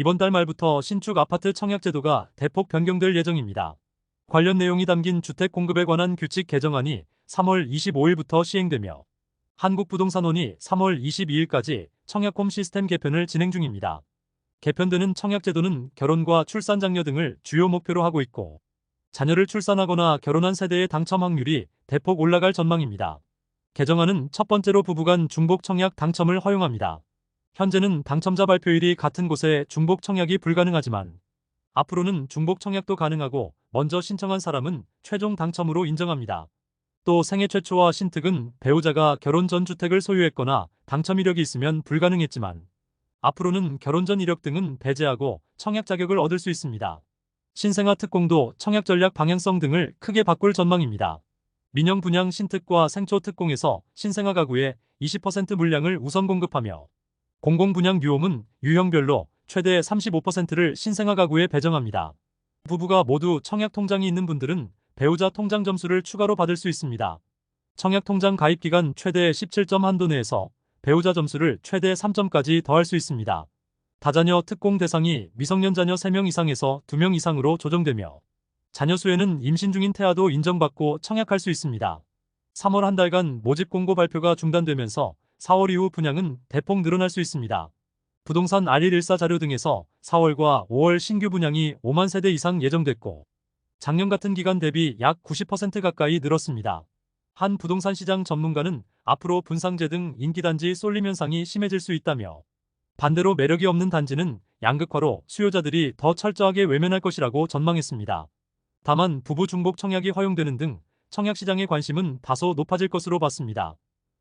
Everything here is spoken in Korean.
이번 달 말부터 신축 아파트 청약 제도가 대폭 변경될 예정입니다. 관련 내용이 담긴 주택 공급에 관한 규칙 개정안이 3월 25일부터 시행되며 한국부동산원이 3월 22일까지 청약홈 시스템 개편을 진행 중입니다. 개편되는 청약 제도는 결혼과 출산 장려 등을 주요 목표로 하고 있고 자녀를 출산하거나 결혼한 세대의 당첨 확률이 대폭 올라갈 전망입니다. 개정안은 첫 번째로 부부간 중복 청약 당첨을 허용합니다. 현재는 당첨자 발표일이 같은 곳에 중복 청약이 불가능하지만 앞으로는 중복 청약도 가능하고 먼저 신청한 사람은 최종 당첨으로 인정합니다. 또 생애 최초와 신특은 배우자가 결혼 전 주택을 소유했거나 당첨 이력이 있으면 불가능했지만 앞으로는 결혼 전 이력 등은 배제하고 청약 자격을 얻을 수 있습니다. 신생아 특공도 청약 전략 방향성 등을 크게 바꿀 전망입니다. 민영 분양 신특과 생초 특공에서 신생아 가구에 20% 물량을 우선 공급하며 공공 분양 유홈은 유형별로 최대 35%를 신생아 가구에 배정합니다. 부부가 모두 청약 통장이 있는 분들은 배우자 통장 점수를 추가로 받을 수 있습니다. 청약 통장 가입 기간 최대 17점 한도 내에서 배우자 점수를 최대 3점까지 더할 수 있습니다. 다자녀 특공 대상이 미성년 자녀 3명 이상에서 2명 이상으로 조정되며 자녀 수에는 임신 중인 태아도 인정받고 청약할 수 있습니다. 3월 한 달간 모집 공고 발표가 중단되면서 4월 이후 분양은 대폭 늘어날 수 있습니다. 부동산 R114 자료 등에서 4월과 5월 신규 분양이 5만 세대 이상 예정됐고 작년 같은 기간 대비 약 90% 가까이 늘었습니다. 한 부동산 시장 전문가는 앞으로 분상제 등 인기단지 쏠림 현상이 심해질 수 있다며 반대로 매력이 없는 단지는 양극화로 수요자들이 더 철저하게 외면할 것이라고 전망했습니다. 다만 부부 중복 청약이 허용되는 등 청약 시장의 관심은 다소 높아질 것으로 봤습니다.